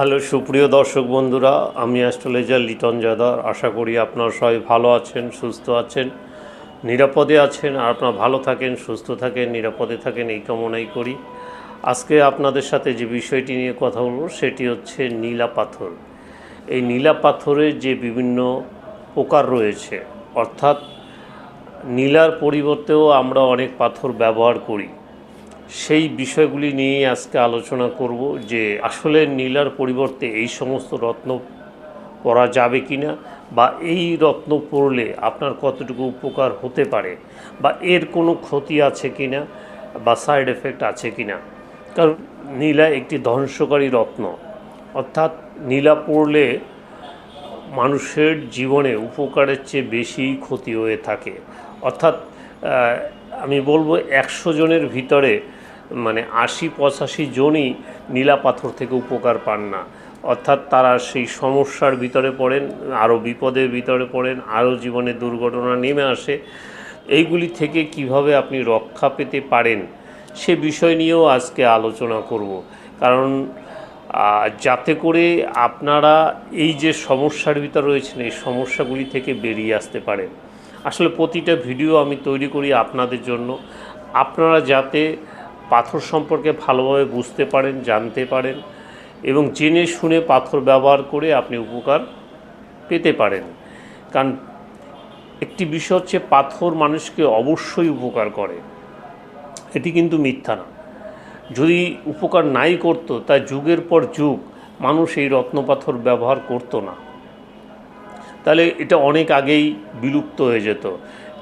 Hello, সুপ্রিয় দর্শক বন্ধুরা, আমি অ্যাস্ট্রোলজার লিটন যাদব আশা করি আপনারা সবাই ভালো আছেন, সুস্থ আছেন, নিরাপদে আছেন, আর আপনারা ভালো থাকেন, সুস্থ থাকেন, নিরাপদে থাকেন, এই কামনাই করি। আজকে আপনাদের সাথে যে বিষয়টি নিয়ে কথা বলব, সেটি হচ্ছে নীলা পাথর। এই নীলা পাথরের যে বিভিন্ন প্রকার রয়েছে, অর্থাৎ নীলার পরিবর্তেও আমরা অনেক পাথর ব্যবহার করি। সেই বিষয়গুলি নিয়ে আজকে আলোচনা করব যে আসলে নীলার পরিবর্তে এই সমস্ত রত্ন পরা যাবে কি না বা এই রত্ন পরলে আপনার কতটুকু উপকার হতে পারে বা এর কোনো ক্ষতি আছে কি না বা সাইড এফেক্ট আছে কি না কারণ নীলা একটি ধ্বংসকারী রত্ন, অর্থাৎ নীলা পড়লে মানুষের জীবনে উপকারের চেয়ে বেশি ক্ষতি হয়ে থাকে। অর্থাৎ আমি বলব একশো জনের ভিতরে মানে আশি পঁচাশি জনই নীলা পাথর থেকে উপকার পান না। অর্থাৎ তারা সেই সমস্যার ভিতরে পড়েন, আরও বিপদের ভিতরে পড়েন, আরও জীবনে দুর্ঘটনা নেমে আসে। এইগুলি থেকে কীভাবে আপনি রক্ষা পেতে পারেন সে বিষয় নিয়েও আজকে আলোচনা করব। কারণ যাতে করে আপনারা এই যে সমস্যার ভিতর রয়েছেন, এই সমস্যাগুলি থেকে বেরিয়ে আসতে পারেন। আসলে প্রতিটা ভিডিও আমি তৈরি করি আপনাদের জন্য। আপনারা যাতে পাথর সম্পর্কে ভালোভাবে বুঝতে পারেন, জানতে পারেন এবং জেনে শুনে পাথর ব্যবহার করে আপনি উপকার পেতে পারেন। কারণ একটি বিষয় হচ্ছে পাথর মানুষকে অবশ্যই উপকার করে। এটি কিন্তু মিথ্যা না। যদি উপকার নাই করতো, তা যুগের পর যুগ মানুষ এই রত্নপাথর ব্যবহার করতো না। তাহলে এটা অনেক আগেই বিলুপ্ত হয়ে যেত।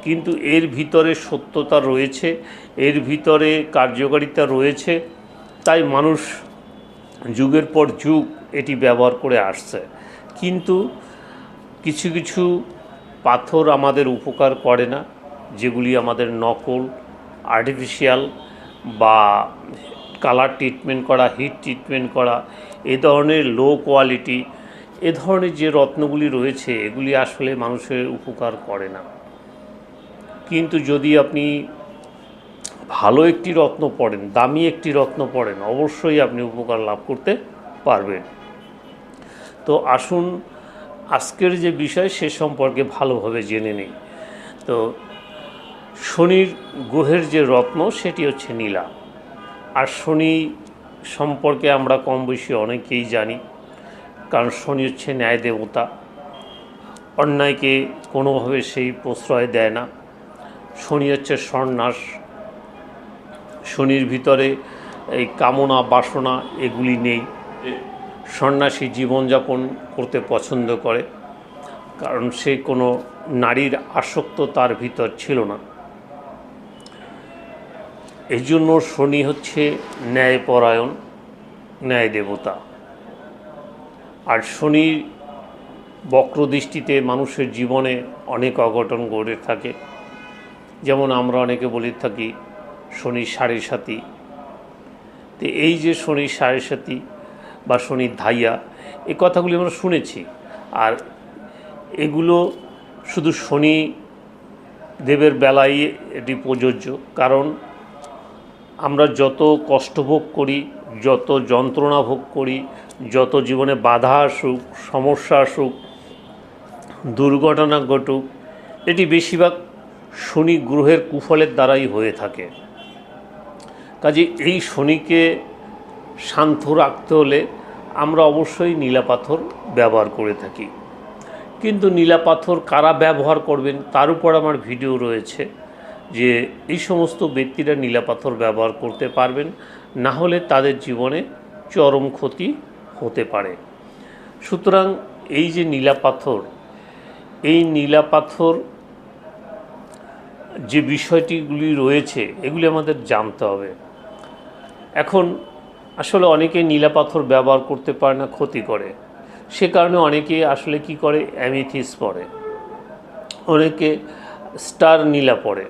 কিন্তু এর ভিতরে সত্যতা রয়েছে, এর ভিতরে কার্যকারিতা রয়েছে, তাই মানুষ যুগের পর যুগ এটি ব্যবহার করে আসছে। কিন্তু কিছু কিছু পাথর আমাদের উপকার করে না, যেগুলি আমাদের নকল আর্টিফিশিয়াল বা কালার ট্রিটমেন্ট করা হিট ট্রিটমেন্ট করা, এ ধরনের লো কোয়ালিটি এ ধরনের যে রত্নগুলি রয়েছে, এগুলি আসলে মানুষের উপকার করে না। কিন্তু যদি আপনি ভালো একটি রত্ন পড়েন, দামি একটি রত্ন পড়েন, অবশ্যই আপনি উপকার লাভ করতে পারবেন। তো আসুন, আজকের যে বিষয় সে সম্পর্কে ভালোভাবে জেনে নেই। তো শনির গ্রহের যে রত্ন, সেটি হচ্ছে নীলা। আর শনি সম্পর্কে আমরা কম বেশি অনেকেই জানি, কারণ শনি হচ্ছে ন্যায় দেবতা। অন্যায়কে কোনোভাবে সেই প্রশ্রয় দেয় না। শনি হচ্ছে সন্ন্যাস। শনির ভিতরে এই কামনা, বাসনা এগুলি নেই। সন্ন্যাসী জীবনযাপন করতে পছন্দ করে, কারণ সে কোনো নারীর আসক্ত তার ভিতর ছিল না। এই জন্য শনি হচ্ছে ন্যায়পরায়ণ, ন্যায় দেবতা। আর শনির বক্রদৃষ্টিতে মানুষের জীবনে অনেক অঘটন ঘটে থাকে। যেমন আমরা অনেকে বলে থাকি শনির সাড়ে সাথী তো এই যে শনি সাড়ে সাথী বা শনির ধাইয়া এই কথাগুলি আমরা শুনেছি। আর এগুলো শুধু শনি দেবের বেলায় এটি প্রযোজ্য। কারণ আমরা যত কষ্ট ভোগ করি, যত যন্ত্রণা ভোগ করি, যত জীবনে বাধা আসুক, সমস্যা আসুক, দুর্ঘটনা ঘটুক, এটি বেশিরভাগ শনি গ্রহের কুফলের দ্বারাই হয়ে থাকে। কাজে এই শনিকে শান্ত রাখতে হলে আমরা অবশ্যই নীলা পাথর ব্যবহার করে থাকি। কিন্তু নীলা পাথর কারা ব্যবহার করবেন তার উপর আমার ভিডিও রয়েছে যে এই সমস্ত ব্যক্তিরা নীলা পাথর ব্যবহার করতে পারবেন, না হলে তাদের জীবনে চরম ক্ষতি হতে পারে। সুতরাং এই যে নীলা পাথর, এই নীলা পাথর যে বিষয়টিগুলি রয়েছে, এগুলি আমাদের জানতে হবে। এখন, আসলে অনেকে নীলা পাথর ব্যবহার করতে পারে না, ক্ষতি করে। সে কারণে অনেকে আসলে কি করে? অ্যামিথিস পরে। অনেকে স্টার নীলা পড়ে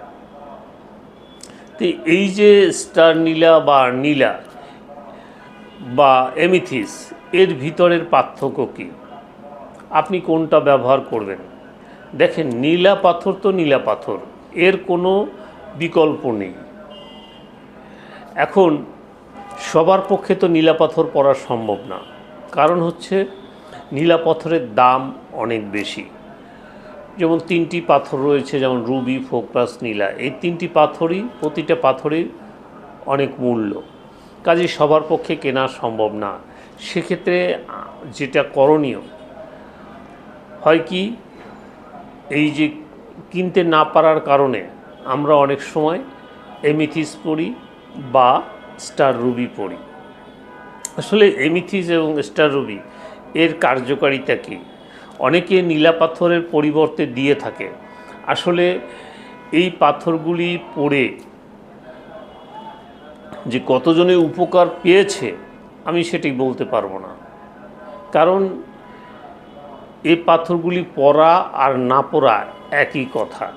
তো এই যে স্টার নীলা বা নীলা বা এমিথিস এর ভিতরের পার্থক্য কী? আপনি কোনটা ব্যবহার করবেন? দেখেন, নীলা পাথর তো নীলা পাথর। এর কোনো বিকল্প নেই। এখন, সবার পক্ষে তো নীলা পাথর পরা সম্ভব না। কারণ হচ্ছে, নীলা পাথরের দাম অনেক বেশি। যেমন তিনটি পাথর রয়েছে, যেমন রুবি, ফোকরাস, নীলা। এই তিনটি পাথরই, প্রতিটা পাথরই অনেক মূল্য। কাজে সবার পক্ষে কেনা সম্ভব না। সেক্ষেত্রে যেটা করণীয়, হয় কি, এই যে কিনতে না পারার কারণে আমরা অনেক সময় এমিথিস পড়ি বা স্টার রুবি পড়ি। আসলে এমিথিস এবং স্টার রুবি এর কার্যকারিতা কী? অনেকে নীলা পাথরের পরিবর্তে দিয়ে থাকে। আসলে এই পাথরগুলি পড়ে যে কতজনে উপকার পেয়েছে, আমি সেটি বলতে পারব না। কারণ এই পাথরগুলি পড়া আর না পড়া একই কথা।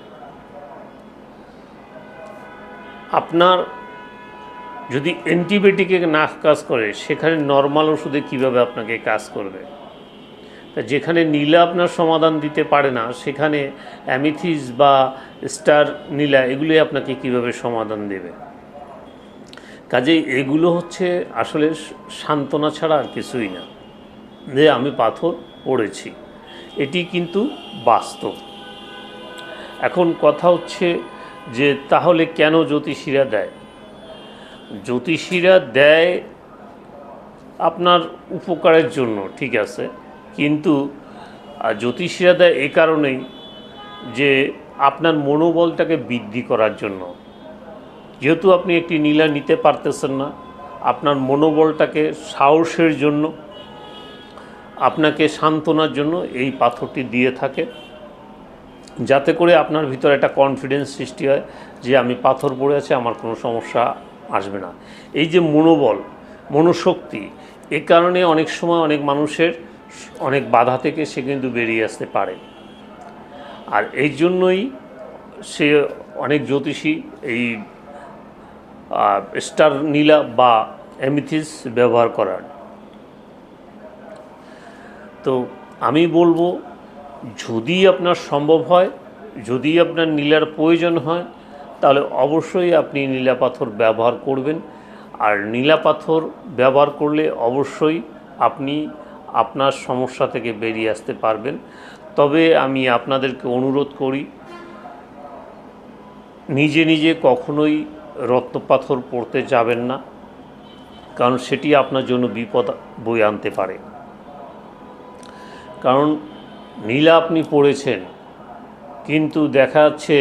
আপনার যদি অ্যান্টিবায়োটিকে না কাজ করে, সেখানে নর্মাল ওষুধে কীভাবে আপনাকে কাজ করবে? তা যেখানে নীলা আপনার সমাধান দিতে পারে না, সেখানে অ্যামিথিস বা স্টার নীলা এগুলি আপনাকে কীভাবে সমাধান দেবে? কাজেই এগুলো হচ্ছে আসলে সান্ত্বনা ছাড়া আর কিছুই না। যে আমি পাথর পড়েছি, এটি কিন্তু বাস্তব। এখন কথা হচ্ছে যে তাহলে কেন জ্যোতিষীরা দেয়? জ্যোতিষীরা দেয় আপনার উপকারের জন্য, ঠিক আছে? কিন্তু জ্যোতিষীরা দেয় এ কারণেই যে আপনার মনোবলটাকে বৃদ্ধি করার জন্য। যেহেতু আপনি একটি নীলা নিতে পারতেছেন না, আপনার মনোবলটাকে সাহসের জন্য, আপনাকে সান্ত্বনার জন্য এই পাথরটি দিয়ে থাকে। যাতে করে আপনার ভিতরে একটা কনফিডেন্স সৃষ্টি হয় যে আমি পাথর পড়ে আছে, আমার কোনো সমস্যা আসবে না। এই যে মনোবল, মনোশক্তি, এ কারণে অনেক সময় অনেক মানুষের অনেক বাধা থেকে সে কিন্তু বেরিয়ে আসতে পারে। আর এই জন্যই সে অনেক জ্যোতিষী এই স্টার নীলা বা অ্যামিথিস ব্যবহার করার। তো আমি বলব যদি আপনার সম্ভব হয়, যদি আপনার নীলার প্রয়োজন হয়, তাহলে অবশ্যই আপনি নীলা পাথর ব্যবহার করবেন। আর নীলা পাথর ব্যবহার করলে অবশ্যই আপনি আপনার সমস্যা থেকে বেরিয়ে আসতে পারবেন। তবে আমি আপনাদেরকে অনুরোধ করি, নিজে নিজে কখনোই রত্নপাথর পড়তে যাবেন না, কারণ সেটি আপনার জন্য বিপদ বই আনতে পারে। কারণ নীলা আপনি পড়েছেন, কিন্তু দেখা যাচ্ছে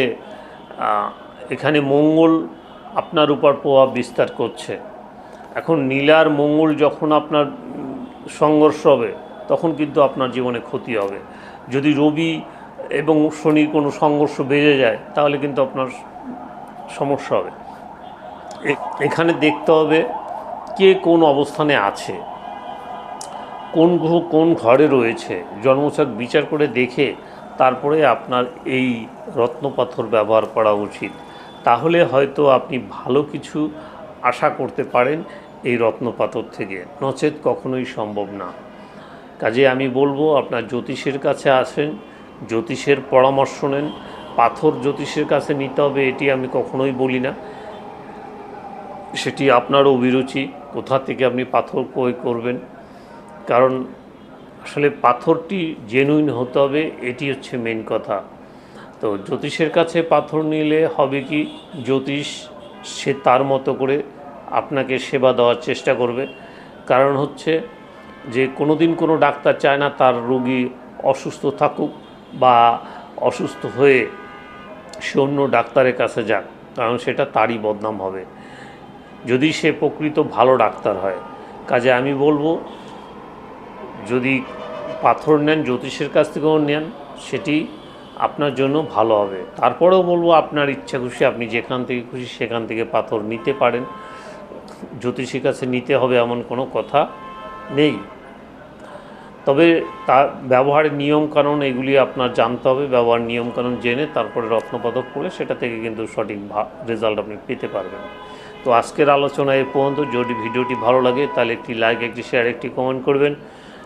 এখানে মঙ্গল আপনার উপর প্রভাব বিস্তার করছে। এখন নীলার মঙ্গল যখন আপনার সংঘর্ষ হবে, তখন কিন্তু আপনার জীবনে ক্ষতি হবে। যদি রবি এবং শনির কোনো সংঘর্ষ বেড়ে যায়, তাহলে কিন্তু আপনার সমস্যা হবে। এখানে দেখতে হবে কে কোন অবস্থানে আছে। কোন গ্রহ কোন ঘরে রয়েছে? জন্মছক বিচার করে দেখে তারপরে আপনার এই রত্নপাথর ব্যবহার করা উচিত। তাহলে হয়তো আপনি ভালো কিছু আশা করতে পারেন এই রত্নপাথর থেকে। নচেত কখনোই সম্ভব না। কাজে আমি বলব, আপনার জ্যোতিষের কাছে আসেন, জ্যোতিষের পরামর্শ নেন, পাথর জ্যোতিষের কাছে নিতে হবে, এটি আমি কখনোই বলি না। সেটি আপনার অভিরুচি, কোথা থেকে আপনি পাথর ক্রয় করবেন কারণ আসলে পাথরটি জেনুইন হতে হবে, এটি হচ্ছে মেন কথা। তো জ্যোতিষের কাছে পাথর নিলে হবে কি, জ্যোতিষ সে তার মতো করে আপনাকে সেবা দেওয়ার চেষ্টা করবে। কারণ হচ্ছে যে কোনো দিন কোনো ডাক্তার চায় না তার রোগী অসুস্থ থাকুক বা অসুস্থ হয়ে সে অন্য ডাক্তারের কাছে যাক, কারণ সেটা তারই বদনাম হবে। যদি সে প্রকৃত ভালো ডাক্তার হয়, কাজে আমি বলব যদি পাথর নেন, জ্যোতিষের কাছ থেকেও নেন, সেটি আপনার জন্য ভালো হবে। তারপরেও বলব, আপনার ইচ্ছা খুশি, আপনি যেখান থেকে খুশি সেখান থেকে পাথর নিতে পারেন। জ্যোতিষীর কাছে নিতে হবে এমন কোনো কথা নেই। তবে তার ব্যবহারের নিয়মকানুন, এগুলি আপনার জানতে হবে ব্যবহার নিয়মকানুন জেনে তারপরে রত্নপদক পড়লে সেটা থেকে কিন্তু সঠিক রেজাল্ট আপনি পেতে পারবেন। তো আজকের আলোচনা এ পর্যন্ত। যদি ভিডিওটি ভালো লাগে, তাহলে একটি লাইক একটি শেয়ার একটি কমেন্ট করবেন।